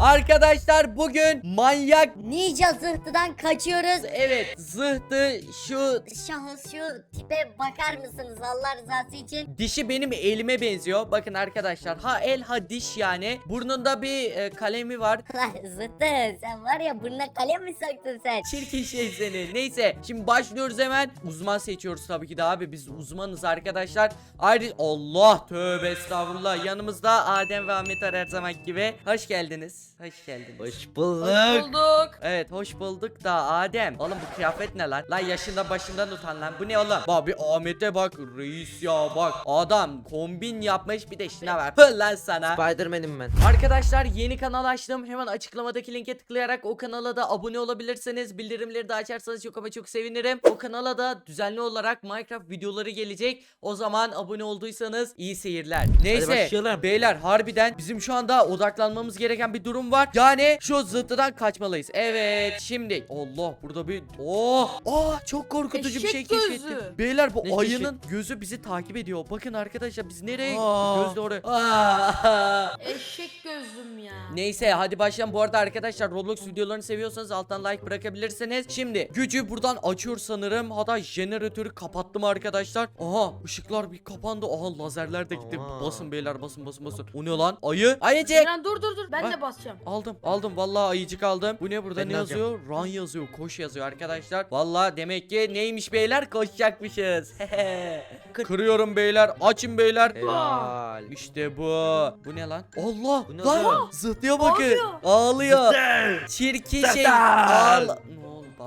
Arkadaşlar bugün manyak Ninja zırhtıdan kaçıyoruz. Evet zıhtı şu Şahıs şu tipe bakar mısınız Allah rızası için? dişi benim elime benziyor. Bakın arkadaşlar ha el ha diş yani. Burnunda bir e, kalemi var. Lan zıhtı sen var ya burnuna kalem mi soktun sen? Çirkin şey seni. Neyse şimdi başlıyoruz hemen. Uzman seçiyoruz tabii ki de abi. Biz uzmanız arkadaşlar. Ayrı Allah tövbe estağfurullah. Yanımızda Adem ve Ahmet var her zaman gibi. Hoş geldiniz. Hoş geldiniz. Hoş bulduk. bulduk. Evet hoş bulduk da Adem. Oğlum bu kıyafet ne lan? Lan yaşında başından utan lan. Bu ne oğlum? Bak bir Ahmet'e bak reis ya bak. Adam kombin yapmış bir de şuna var. Hı lan sana. Spiderman'im ben. Arkadaşlar yeni kanal açtım. Hemen açıklamadaki linke tıklayarak o kanala da abone olabilirsiniz. Bildirimleri de açarsanız çok ama çok sevinirim. O kanala da düzenli olarak Minecraft videoları gelecek. O zaman abone olduysanız iyi seyirler. Neyse başlayalım. beyler harbiden bizim şu anda odaklanmamız gereken bir durum var. Yani şu zıttıdan kaçmalıyız. Evet şimdi Allah burada bir oh oh çok korkutucu bir şey Eşek keşfettim. gözü. Beyler bu Ne ayının gözü bizi takip ediyor. Bakın arkadaşlar biz nereye Aa. gözle oraya. Aa. Eşek gözlüm ya. Neyse hadi başlayalım. Bu arada arkadaşlar Roblox videolarını seviyorsanız alttan like bırakabilirsiniz. Şimdi gücü buradan açıyor sanırım. Hatta jeneratörü kapattım arkadaşlar. Aha ışıklar bir kapandı. Aha lazerler de gitti. Aa. Basın beyler basın basın basın. O ne lan? Ayı. Ayıcık. Eren dur dur dur ben Bak. de basacağım. Aldım aldım vallahi ayıcık aldım. Bu ne burada Ben ne yazıyor? Run yazıyor, koş yazıyor arkadaşlar. Vallahi demek ki neymiş beyler? Koşacakmışız. Kırıyorum beyler. Açın beyler. Helal. İşte bu. Bu ne lan? Allah! Bu ne lan zıtlıyor bakın. Ağlıyor. Ağlıyor. Çirkin şey. Ağla.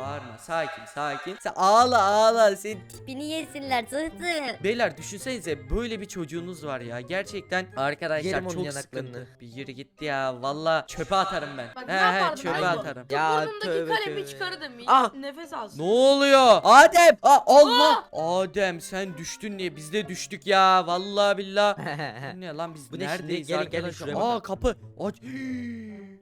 Bağırma. Sakin sakin. Sen ağla ağla. Sen... Tipini yesinler zırhtı. Beyler düşünsenize böyle bir çocuğunuz var ya. Gerçekten arkadaşlar Yerim onun çok yanaklarını. sıkıntı. Bir yürü gitti ya. Valla çöpe atarım ben. Bak ne he he yapardım çöpe biliyor musun? atarım. Ya, burnumdaki tövbe kalemi tövbe. çıkarırdım. Ah! Nefes alsın. Ne oluyor? Adem! Aa, Allah! Adem sen düştün diye biz de düştük ya. Vallahi billahi. Bu ne lan biz Bu ne şimdi? neredeyiz Gelin, gelin arkadaşlar? şuraya Aa kapı. Aç.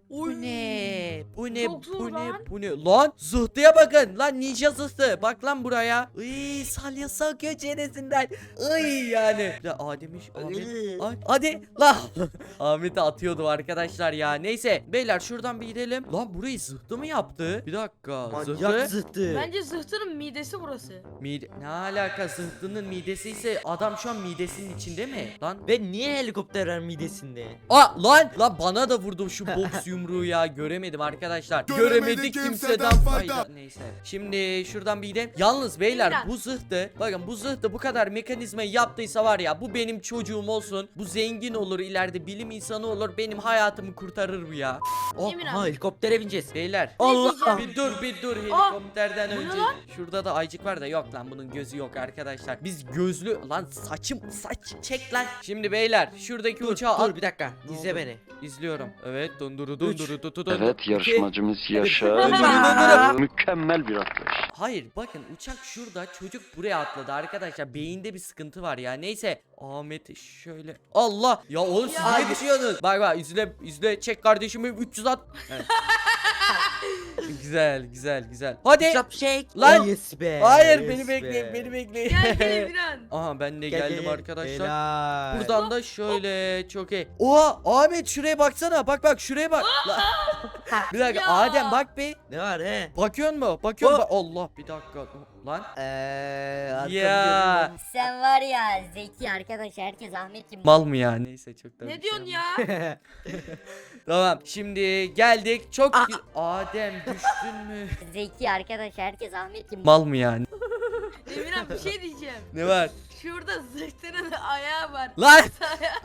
Bu Oy. ne? Bu ne? Çok zor Bu ne? lan. Bu ne? Lan zıhtıya bakın. Lan ninja zıhtı. Bak lan buraya. Iy salyası akıyor çenesinden. Iy yani. Ya Adem'in şu- Ahmet. Ay, hadi lan. Ahmet'i atıyordu arkadaşlar ya. Neyse beyler şuradan bir gidelim. Lan burayı zıhtı mı yaptı? Bir dakika. Manyak Zıhtı. zıttı. Bence zıhtının midesi burası. Mide ne alaka zıhtının midesi ise adam şu an midesinin içinde mi? Lan Ve niye helikopter var midesinde? Aa lan lan bana da vurdu şu boks yumruğu ya göremedim arkadaşlar. Göremedik Göremedik kimseden fayda. Neyse. Şimdi şuradan bir gidelim. Yalnız beyler bu zırhtı bakın bu zırhtı bu kadar mekanizmayı yaptıysa var ya bu benim çocuğum olsun. Bu zengin olur ileride bilim insanı olur benim hayatımı kurtarır bu ya. Oh, Emin Ha abi. helikoptere bineceğiz. Beyler. Allah. Bir dur bir dur Aa, helikopterden bu ne önce. lan? Şurada da aycık var da yok lan bunun gözü yok arkadaşlar. Biz gözlü lan saçım saç çek lan. Şimdi beyler şuradaki Dur, uçağı al. dur bir dakika. Ne İzle oldu? beni. İzliyorum. Evet donduru Evet yarışmacımız Yaşar mükemmel bir atlayış. Hayır bakın uçak şurada çocuk buraya atladı arkadaşlar. Beyinde bir sıkıntı var ya. Neyse Ahmet şöyle. Allah! Ya oğlum siz niye düşüyorsunuz? Bak bak izle izle. Çek kardeşimi 300 at. Evet. Güzel güzel güzel hadi Chop shake. Lan. Oh, yes be. hayır yes beni be. bekleyin beni bekleyin Gel gel Emirhan. aha ben de Gel, geldim gel. arkadaşlar Helal. Buradan da şöyle çok iyi. Oha Ahmet şuraya baksana. Bak bak şuraya bak. Bir dakika Ya. Adem bak bir. Ne var he? Bakıyor mu? Bakıyor mu? Hop. Allah bir dakika. Lan. Eee Ya. Sen var ya zeki arkadaş herkes Ahmetciğim. Mal mı ya? Neyse çok da Ne şey diyorsun ya? Tamam şimdi geldik. Çok Aa. gü- Adem düştün mü? Zeki arkadaş herkes Ahmetciğim. Mal mı yani? Emirhan bir şey diyeceğim. Ne var? Şurada zıhtının ayağı var. Lan!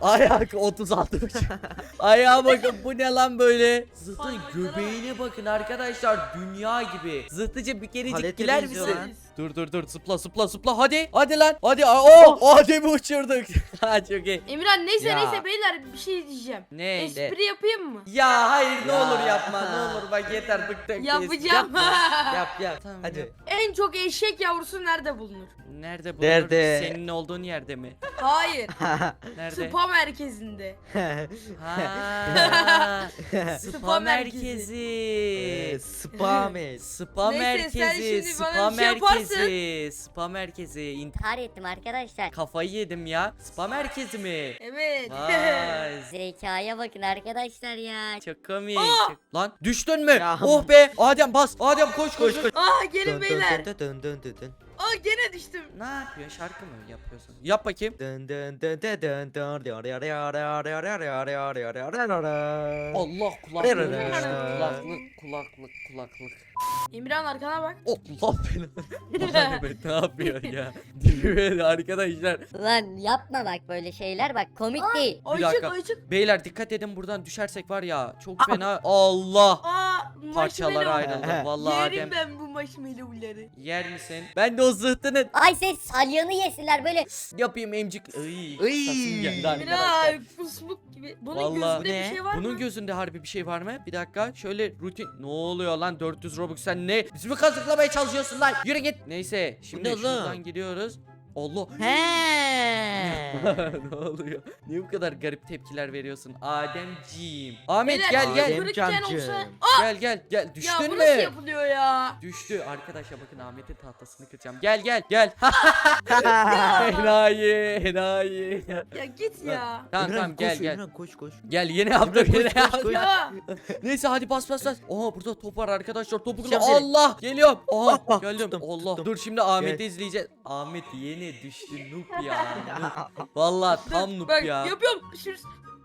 Ayağı- Ayak 36 buçuk. Ayağa bakın bu ne lan böyle? Zıtın göbeğine bakın arkadaşlar dünya gibi. Zıtıcı bir kerecik giler benziyor misin? lan. Dur dur dur zıpla zıpla zıpla hadi hadi lan hadi oh Adem'i uçurduk ha çok iyi Emirhan neyse Ya. neyse beyler bir şey diyeceğim. ne Espri yapayım mı? ya hayır ne Ya. olur yapma ne olur bak yeter bıktık Yapacağım. Yap yap. Tamam, Hadi. yap. en çok eşek yavrusu nerede bulunur? nerede bulunur Nerede? senin olduğun yerde mi Hayır. nerede Spa merkezinde. ha spa Spa merkezi Eee, Spamet. spa Neyse, sen merkezi şimdi bana spa bir şey yaparsan merkezi. Spa merkezi. İn- İntihar ettim arkadaşlar. Kafayı yedim ya. Spa merkezi mi? Evet. Vay. Zekaya bakın arkadaşlar ya. Çok komik. Çok- Lan düştün mü? Ya. Oh be. Adem bas. Adem koş koş. koş. Aa gelin Dön beyler. dön dön dön dön dön. Aa gene düştüm. Ne yapıyorsun? Şarkı mı yapıyorsun? Yap bakayım. Allah kulaklık. Kulaklık kulaklık kulaklık. İmran arkana bak. Allah belanı. Mehmet ne yapıyor ya? Dibime arkadaşlar. Lan yapma bak böyle şeyler bak komik değil. Ayıcık dakika. ayıcık. Beyler dikkat edin buradan düşersek var ya çok fena. Allah. Aa Parçalara marshmallow. ayrıldı. Vallahi Yerim Adem ben bu marshmallow'ları. yer misin? Ben de o zıhtının Ay sen salyanı yesinler böyle. yapayım emcik. Iy, Iy. kısasım geldi arkadaşlar. Mira kusmuk gibi. Bunun Vallahi- gözünde Ne? bir şey var Bunun mı? gözünde harbi bir şey var mı? Bir dakika şöyle rutin ne oluyor lan 400 Robux sen ne? Bizi mi kazıklamaya çalışıyorsun lan? Yürü git. Neyse şimdi ne şuradan gidiyoruz. Allah. He. ne oluyor? Niye bu kadar garip tepkiler veriyorsun? Ademciğim. Ahmet Beyler, gel gel. Adem kırıkken olsa. Gel gel gel. Ya Düştün bu mü? nasıl yapılıyor ya? Düştü. Arkadaşlar bakın Ahmet'in tahtasını kıracağım. Gel gel gel. enayi enayi. Ya git ya. tamam İmran, tamam gel koş, gel. İmran, koş koş. Gel yeni yaptım İmran, yeni koş, koş, koş. Ya. Neyse hadi bas bas bas. Aha burada top var arkadaşlar. Topu seni. Allah geliyorum. Aha Ah, geldim. tuttum, Allah. tuttum. Dur şimdi Ahmet'i izleyeceğiz. Ahmet yeni düştü noob ya. noob. Vallahi tam noob Bak ya. yapıyorum. Şimdi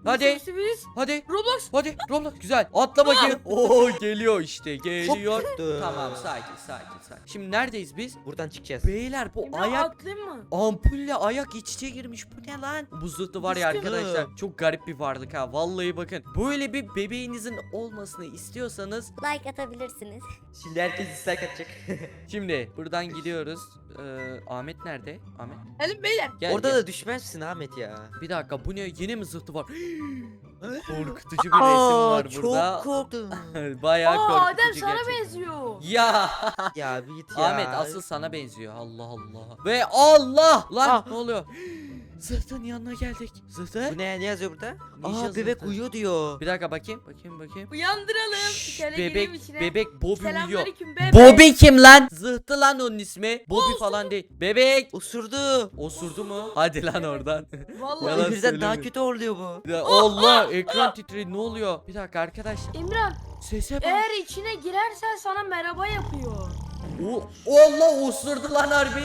Hadi. Sürpriz. Hadi. Roblox. Hadi Roblox güzel. Atla bakayım. Oo geliyor işte. Geliyor. Tamam sakin sakin sakin. Şimdi neredeyiz biz? Buradan çıkacağız. Beyler bu İmran ayak atlayayım mı? ampulle ayak iç içe girmiş. Bu ne lan? Bu zıhtı var ya arkadaşlar. Çok garip bir varlık ha. Vallahi bakın. Böyle bir bebeğinizin olmasını istiyorsanız Like atabilirsiniz. Şimdi herkes dislike atacak. Şimdi buradan gidiyoruz. Ee, Ahmet nerede? Ahmet. Gelin beyler. Gel, Orada gel. da düşmezsin Ahmet ya. Bir dakika bu ne? Yine mi zıhtı var? Korkutucu bir resim var çok burada. korktum. Bayağı Aa korkutucu Adem sana gerçekten. benziyor. Ya ya bir git ya. Ahmet asıl sana benziyor. Allah Allah. Ve Allah! Lan Ah. ne oluyor? Zıhtın yanına geldik. Zıhtı? Bu ne, ne yazıyor burada? Ninja Aa bebek zıhtı. uyuyor diyor. Bir dakika bakayım. Bakayım bakayım. Uyandıralım. Şşş, gireyim bebek içine. bebek Bobby uyuyor. Selamünaleyküm bebek. Bobby kim lan? Zıhtı lan onun ismi. Bobby falan değil. Bebek. Osurdu. Osurdu mu? Hadi lan oradan. Vallahi. Yalan Emir'den daha söyleme. kötü oluyor bu. Allah ekran titriyor ne oluyor? Bir dakika arkadaş. İmran Sese bak. eğer içine girersen sana merhaba yapıyor. O, Allah osurdu lan harbi.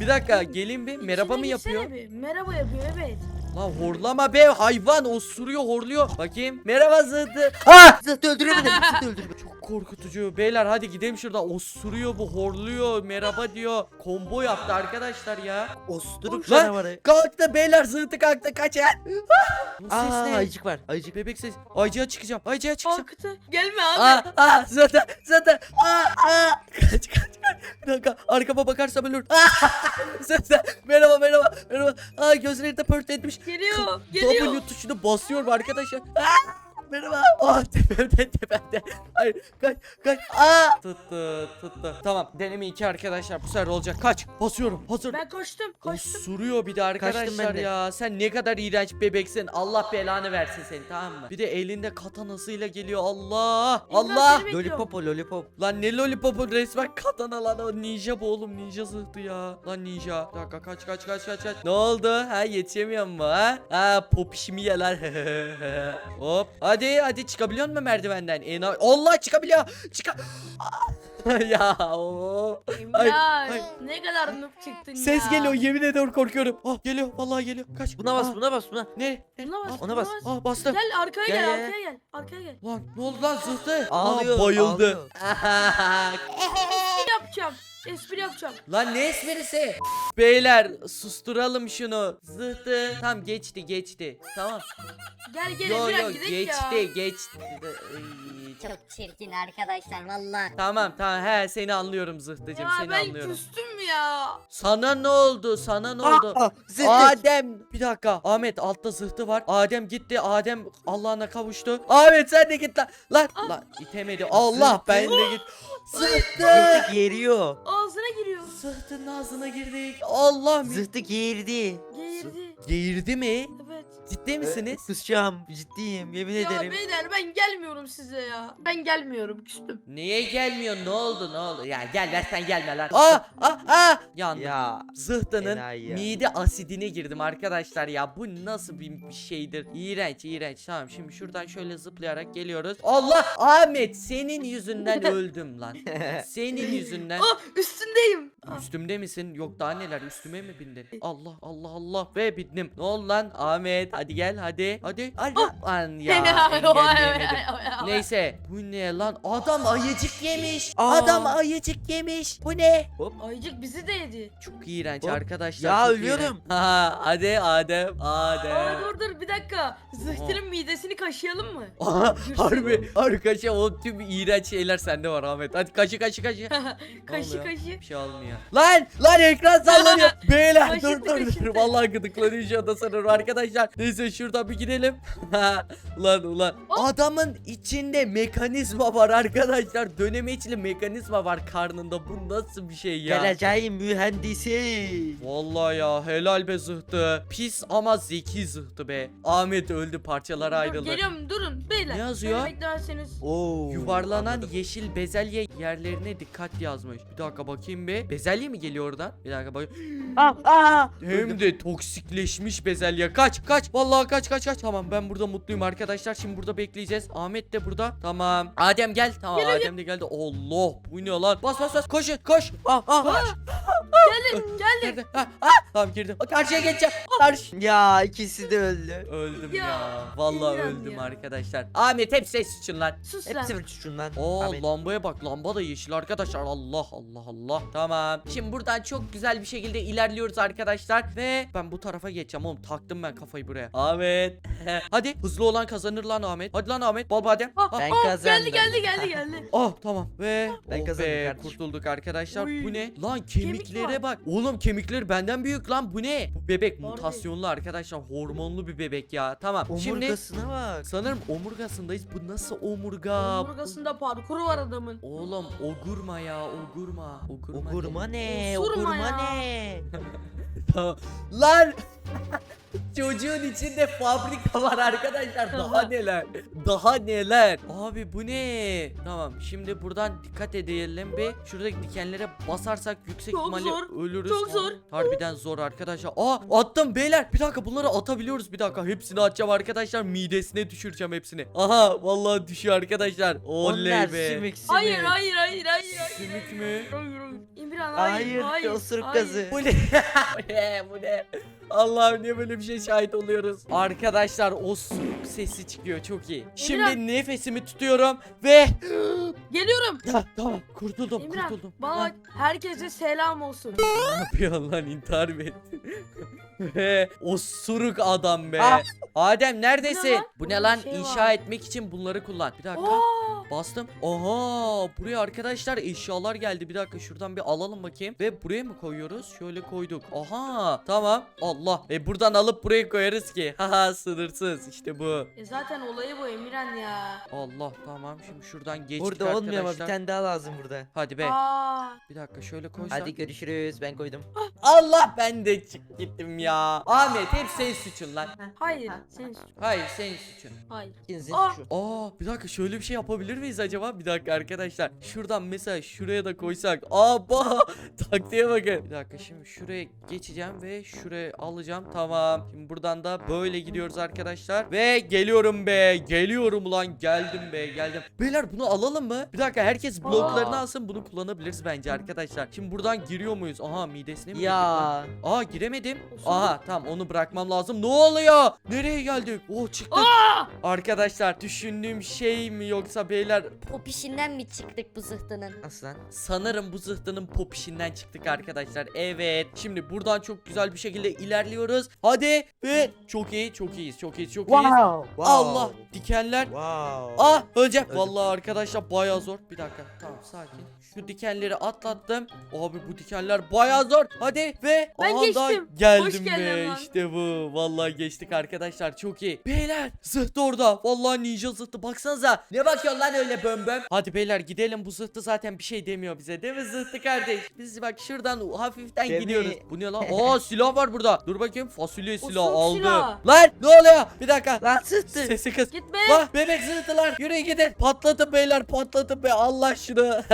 Bir dakika gelin bir merhaba İçine mı yapıyor? girsene bir. Merhaba yapıyor evet. Lan horlama be hayvan osuruyor horluyor. Bakayım. Merhaba zıhtı. Ah! Zıhtı öldüremedim. Zıhtı öldüremedim. Çok korkutucu. Beyler hadi gidelim şuradan. Osuruyor bu horluyor. Merhaba diyor. Combo yaptı arkadaşlar ya. Osturuk Lan! canavarı. Kalktı beyler zıhtı kalktı kaçın. Bu ses Aa ne? ayıcık var. Ayıcık. Bebek ses. Aycığa çıkacağım. Aycığa çıkacağım. Kalktı. Gelme abi. Aa, aa, zaten, zaten, aa, aa. Kaç, kaç, kaç. Bir dakika, arkama bakarsam ölür. Aa, merhaba, merhaba, merhaba. Aa, gözleri de pört etmiş. Geliyor. Geliyor. W tuşunu basıyorum arkadaşlar. Aa, merhaba. Aa, tepemde, tepemde. Hayır, kaç, kaç. Aa. Tuttu, tuttu. Tamam, deneme iki arkadaşlar. Bu sefer olacak. Kaç, basıyorum. Hazır. Ben koştum. Koştum. Osuruyor bir de arkadaşlar de. ya. Sen ne kadar iğrenç bebeksin. Allah belanı versin seni tamam mı? Bir de elinde katanasıyla geliyor. Allah. İmran Allah. seni bekliyorum. Lollipop o lollipop. Lan ne lollipopu resmen katana lan o ninja bu oğlum ninja zıhtı ya. Lan ninja. Bir dakika kaç kaç kaç kaç kaç. Ne oldu? Ha yetişemiyor mu ha? Ha popişimi ye lan. Hop. Hadi hadi çıkabiliyor musun merdivenden? Ena Allah çıkabiliyor. Çık. ya o. İmran ay. ne kadar noob çıktın ya. Ses geliyor yemin ediyorum korkuyorum. Ah geliyor vallahi geliyor. Kaç. Buna bas Ah, buna bas buna. Ne? Buna bas. Ona buna bas. Ah bastım. Gel arkaya Gel, gel, arkaya gel. Arkaya gel. Lan ne oldu lan zıhtı? Ağlıyor, Aa, bayıldı. ağlıyor. Yapacağım. Espri yapacağım. Lan ne esprisi? Beyler susturalım şunu. Zıhtı. Tamam geçti geçti. Tamam. Gel gel Yo yo gidelim geçti ya. geçti. Ay, Çok çirkin arkadaşlar valla. Tamam tamam he seni anlıyorum zıhtıcım Ya seni ben anlıyorum. küstüm ya. Sana ne oldu sana ne oldu? Aa. Adem bir dakika Ahmet altta zıhtı var Adem gitti Adem Allah'ına kavuştu Ahmet sen de git lan Lan, lan itemedi Allah Zıhtı. ben de git Zıhtı Zıhtı geriyor. Ağzına giriyor. Zıhtının ağzına girdik Allah mi? Zıhtı gerdi. Geğirdi. Geğirdi mi? Evet. Ciddi misiniz? Kusacağım ciddiyim yemin Ya ederim. beyler ben gelmiyorum size ya. Ben gelmiyorum küstüm. Niye gelmiyor? Ne oldu? Ne oldu? Ya gel ver sen gelme lan. Aa aa aa. Yandım. Ya. Zıhtının Enayi ya. mide asidine girdim arkadaşlar ya. Bu nasıl bir şeydir? İğrenç iğrenç. Tamam şimdi şuradan şöyle zıplayarak geliyoruz. Allah Ahmet senin yüzünden öldüm lan. Senin yüzünden. Ah üstündeyim. Ah. Üstümde misin? Yok daha neler üstüme mi bindin? Allah Allah Allah ve bindim. Ne oldu lan Ahmet? Hadi gel hadi. Hadi. Hadi. Lan ya engelleyemedim. Neyse bu ne lan adam ayıcık yemiş Aa. adam ayıcık yemiş bu ne Ayıcık bizi de yedi. çok iğrenç Hop. arkadaşlar Ya çok ölüyorum. iğrenç. ha hadi Adem Aa Adem dur dur bir dakika. Zıhtırın midesini kaşıyalım mı? Aha, harbi arkadaşlar o tüm iğrenç şeyler sende var Ahmet hadi kaşı kaşı kaşı kaşı oluyor? kaşı. bir şey olmuyor lan lan ekran sallanıyor beyler dur dur dur vallahi gıdıklanıyor şu anda sanırım arkadaşlar neyse şuradan bir gidelim lan ulan adamın içinde mekanizma var arkadaşlar dönemeçli mekanizma var karnında bu nasıl bir şey ya Geleceğin mühendisi. Vallahi ya helal be zıhtı. Pis ama zeki zıhtı be. Ahmet öldü parçalara Dur, ayrıldı. geliyorum durun beyler. Ne yazıyor? Beni beklemezseniz. Oo. Yuvarlanan anladım. yeşil bezelye yerlerine dikkat yazmış. Bir dakika bakayım be. Bezelye mi geliyor oradan? Bir dakika bak. Ah, ah. Hem de toksikleşmiş bezelye. Kaç kaç. Vallahi kaç kaç kaç. Tamam ben burada mutluyum arkadaşlar. Şimdi burada bekleyeceğiz. Ahmet de burada. Tamam. Adem gel. Tamam Geliyor, Adem de geldi. Allah bu ne lan? Bas bas bas. Koşun koş. Ah ah. Geldim geldim. Nerede? Ha, ha. Tamam girdim. Karşıya geçeceğim. Karşı. Ya ikisi de öldü. Öldüm ya. Ya, Vallahi İğrenç öldüm ya. arkadaşlar. Ahmet hep ses için lan. Sus lan. Hepsi bir çocuğun lan. Oo Ahmet. lambaya bak lamba da yeşil arkadaşlar Allah Allah Allah tamam şimdi buradan çok güzel bir şekilde ilerliyoruz arkadaşlar ve ben bu tarafa geçeceğim oğlum taktım ben kafayı buraya Ahmet hadi hızlı olan kazanır lan Ahmet hadi lan Ahmet bol badem Ah, ah, Ben ah, kazandım. Geldi geldi geldi geldi. ah, tamam ve Ben oh kazandım be, kardeşim. kurtulduk arkadaşlar Uy. bu ne lan kemiklere var. bak oğlum kemikleri benden büyük lan bu ne bu bebek Harbi. mutasyonlu arkadaşlar hormonlu bir bebek ya tamam şimdi Omurgasına bak. sanırım omurgasındayız bu nasıl omurga Omurgasında parkuru var adamın. Oğlum ogurma ya ogurma. Ogurma. Ogurma ne? Osurma Ogurma ya. ne? Lan Çocuğun içinde fabrika var arkadaşlar. Daha neler? Daha neler? Abi bu ne? Tamam şimdi buradan dikkat edelim bir. Şuradaki dikenlere basarsak yüksek Çok ihtimalle zor, ölürüz. çok zor. Harbiden zor arkadaşlar. Aa attım beyler. Bir dakika bunları atabiliyoruz bir dakika. Hepsini atacağım arkadaşlar. Midesine düşüreceğim hepsini. Aha vallahi düşüyor arkadaşlar. Oley Onlar be. sümük sümük. Hayır hayır hayır hayır hayır. Sümük mü? Hayır hayır. İmran Hayır, hayır hayır. osuruk hayır. gazı. Bu ne? bu ne? Bu ne? Allah'ım niye böyle bir şey şahit oluyoruz? Arkadaşlar o su sesi çıkıyor çok iyi. Şimdi Emirhan. nefesimi tutuyorum ve Geliyorum. Ha, tamam kurtuldum İmran kurtuldum. bak herkese selam olsun. Ne yapıyorsun lan intihar mı ettin? Ve osuruk adam be. Ah. Adem neredesin? lan? Bu ne Burada lan? bir şey İnşa var. etmek için bunları kullan. Bir dakika. Oo. Bastım. Aha buraya arkadaşlar eşyalar geldi. Bir dakika şuradan bir alalım bakayım. Ve buraya mı koyuyoruz? Şöyle koyduk. Aha tamam. Allah. E buradan alıp buraya koyarız ki. Haha sınırsız. İşte bu. E zaten olayı bu Emirhan ya. Allah tamam. Şimdi şuradan geçtik Burada arkadaşlar. olmuyor ama bir tane daha lazım burada. Hadi be. Aa. Bir dakika şöyle koysak. Hadi görüşürüz. Ben koydum. Allah ben de çık gittim ya. Ahmet hep senin suçun lan. Hayır sen Hayır senin suçun. hayır. İkinizin suçu. Aa bir dakika şöyle bir şey yapabilir miyiz acaba? Bir dakika arkadaşlar. Şuradan mesela şuraya da koysak. Aa bah taktiğe bakın. Bir dakika şimdi şuraya geçeceğim ve şuraya alacağım. Tamam. Şimdi buradan da böyle gidiyoruz arkadaşlar. Ve geliyorum be. Geliyorum ulan. Geldim be geldim. Beyler bunu alalım mı? Bir dakika herkes bloklarını alsın. Bunu kullanabiliriz bence arkadaşlar. Şimdi buradan giriyor muyuz? Aha midesine mi girdik lan? Ya. Aa giremedim. Aha tamam onu bırakmam lazım. Ne oluyor? Nereye geldik? Oh çıktık. Arkadaşlar düşündüğüm şey mi yoksa beyler Popişinden mi çıktık bu zıhtının? Aslan. sanırım bu zıhtının popişinden çıktık arkadaşlar. Evet. Şimdi buradan çok güzel bir şekilde ilerliyoruz. Hadi ve çok iyi çok iyiyiz çok iyiyiz çok iyiyiz. Allah dikenler. Wow. Ah öleceğim. Vallahi arkadaşlar baya zor. Bir dakika. Tamam sakin. Şu dikenleri atlattım. Abi bu dikenler baya zor. Hadi ve Ben aha da geçtim. geldim Hoş be. geldim be lan. işte bu. Vallahi geçtik arkadaşlar çok iyi. Beyler zıhtı orada. Vallahi ninja zıhtı baksanıza. Ne bakıyorsun lan öyle böm böm. Hadi beyler gidelim bu zıhtı zaten bir şey demiyor bize değil mi zıhtı kardeş? Biz bak şuradan hafiften Değil mi? gidiyoruz. Bu ne lan? Aa silah var burada. Dur bakayım fasulye O silah çok aldı. silah. Lan ne oluyor? Bir dakika. Lan sıktı. Sesi kız. Git be. Lan bebek zıhtılar yürü gidin patlatın beyler patlatın be Allah şunu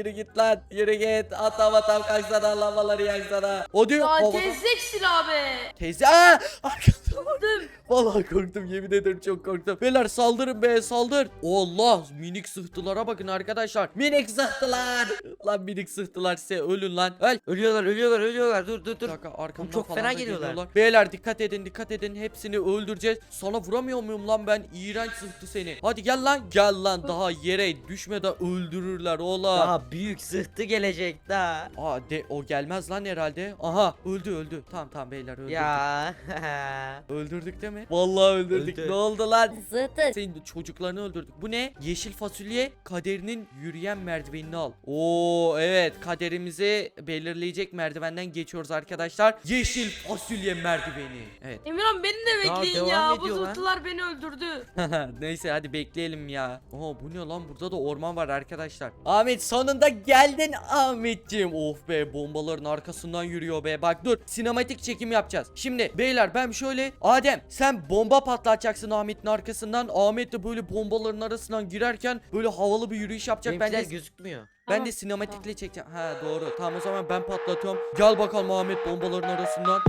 yürü git lan yürü git. Atam atam kalksana lavaları yaksana o diyor Lan o- tezek silah be. teyze aa! Arkada Korktum. Vallahi korktum yemin ederim çok korktum beyler saldırın be saldır Allah minik sıhtılara bakın arkadaşlar minik sıhtılar lan minik sıhtılar size ölün lan öl Ölüyorlar ölüyorlar ölüyorlar dur dur dur. arkamdan çok falan fena da geliyorlar. Beyler dikkat edin dikkat edin hepsini öldüreceğiz. Sana vuramıyor muyum lan ben? İğrenç sıktı seni. Hadi gel lan gel lan daha yere düşme de öldürürler oğlum. Daha büyük sıhtı gelecek daha. Aa de o gelmez lan herhalde. Aha öldü öldü. Tamam tamam beyler öldürdük. Ya. Öldürdük değil mi? Vallahi öldürdük. Öldü. Ne oldu lan? Zıhtı. Senin çocuklarını öldürdük. Bu ne? Yeşil fasulye kaderinin yürüyen merdivenini al. Oo evet kaderimizi belirleyecek merdivenden geçiyoruz arkadaşlar. Yeşil fasulye merdiveni. Evet. Emirhan beni de Daha bekleyin devam ya. Bu ediyor lan. zırhlılar beni öldürdü. Neyse hadi bekleyelim ya. Aa bu ne lan burada da orman var arkadaşlar. Ahmet sonunda geldin Ahmetciğim. Of be bombaların arkasından yürüyor be. Bak dur sinematik çekim yapacağız. Şimdi beyler ben şöyle Adem sen bomba patlatacaksın Ahmet'in arkasından. Ahmet de böyle bombaların arasından girerken böyle havalı bir yürüyüş yapacak. Ben Benimkiler de gözükmüyor. ben de sinematikle çekeceğim. Ha doğru. Tamam o zaman ben patlatıyorum. Gel bakalım Ahmet bombaların arasından.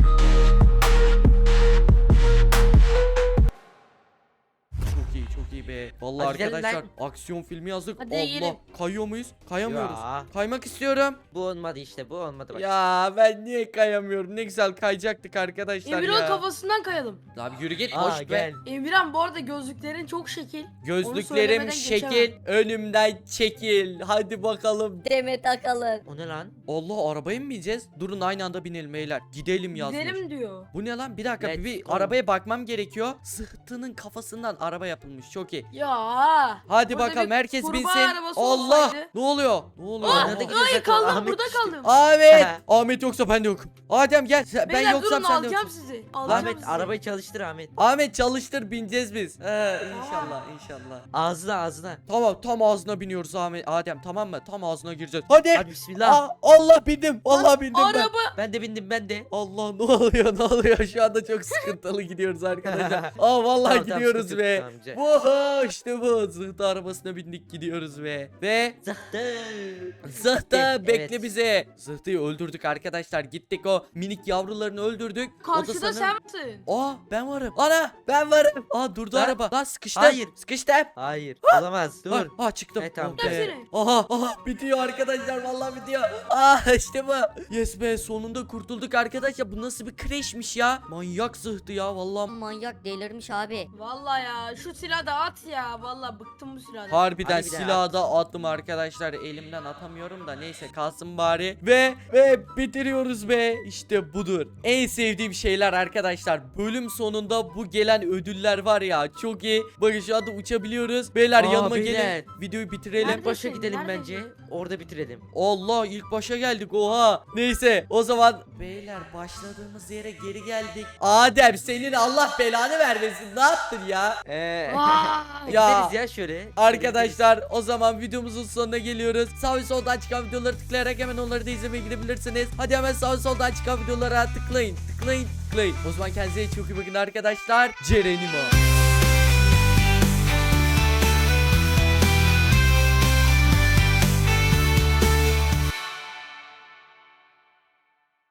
Çok iyi be. Vallahi Hadi gidelim arkadaşlar aksiyon filmi yazdık. Hadi Allah. yiyelim. Kayıyor muyuz? Kayamıyoruz. Ya. Kaymak istiyorum. Bu olmadı işte bu olmadı bak. Ya ben niye kayamıyorum? Ne güzel kayacaktık arkadaşlar Emirhan ya. kafasından kayalım. Abi yürü git Aa boş be. gel. Emirhan bu arada gözlüklerin çok şekil. Gözlüklerim söylemeden şekil. geçemem. Önümden çekil. Hadi bakalım. Deme takalım. O ne lan? Allah arabaya mı bineceğiz? Durun aynı anda binelim beyler. Gidelim yazmış. Gidelim diyor. Bu ne lan? Bir dakika Let's bir go. arabaya bakmam gerekiyor. Sıhtının kafasından araba yapılmış. Çok iyi. Ya. Hadi Burada bakalım bir herkes kurbağa binsin. arabası Allah! olsaydı. Ne oluyor? Ne oluyor? Aa, nerede Ay Ahmet kaldım burada düştü. kaldım. Ahmet! Ahmet yoksa ben de yokum. Adem gel. Sen- ben Beyler yoksam durun sen de alacağım yoksun. sizi. Alacağım Ahmet sizi. arabayı çalıştır Ahmet. Ahmet çalıştır bineceğiz biz. He, inşallah inşallah. Ağzına ağzına. Tamam tam ağzına biniyoruz Ahmet. Adem tamam mı? Tam ağzına gireceğiz. Hadi. Hadi bismillah. Aa, Allah bindim. Allah bindim ben. Araba. Ben de bindim ben de. Allah ne oluyor ne oluyor şu anda çok sıkıntılı gidiyoruz arkadaşlar. Aa vallahi Tamam, tamam, gidiyoruz sıkıntı be. yok, tamam, güzel. Voho işte bu zıhtı arabasına bindik gidiyoruz be. Ve Zıhtı. zıhtı Evet. bekle bize. Zıhtıyı öldürdük arkadaşlar gittik o minik yavrularını öldürdük. Karşıda sanırım- sen misin? Aa ben varım. Ana ben varım. Aa durdu Lan. araba. Lan sıkıştım. Hayır. Sıkıştım. Hayır olamaz dur. Ha, ha çıktım. Evet, tamam. Oh be. Hepsini. Aha aha bitiyor arkadaşlar vallahi bitiyor. Aa işte bu. Yes be sonunda kurtulduk arkadaşlar. Bu nasıl bir crashmiş ya? Manyak zıhtı ya vallahi. Manyak delirmiş abi. Vallahi ya şu silahı da at ya. Vallahi bıktım bu silahdan. Harbiden daha silahı da attım arkadaşlar. Elimden atamıyorum da neyse kalsın bari. Ve ve bitiriyoruz be. İşte budur. En sevdiğim şeyler arkadaşlar. Bölüm sonunda bu gelen ödüller var ya. Çok iyi. Bakın şu anda uçabiliyoruz. Beyler Aa, yanıma beyler. gelin. Videoyu bitirelim. Nerede? İlk başa Neredesin? gidelim Neredesin? bence. Orada bitirelim. Allah ilk başa geldik oha. Neyse o zaman beyler başladığımız yere geri geldik. Adem senin Allah belanı vermesin. Ne yaptın ya? Eee. Vay. Ya. Gideriz ya şöyle. Arkadaşlar o zaman videomuzun sonuna geliyoruz. Sağ ve soldan çıkan videoları tıklayarak hemen onları da izlemeye gidebilirsiniz. Hadi hemen sağ ve soldan çıkan videolara tıklayın. Tıklayın tıklayın. O zaman kendinize çok iyi bakın arkadaşlar. Cerenimo.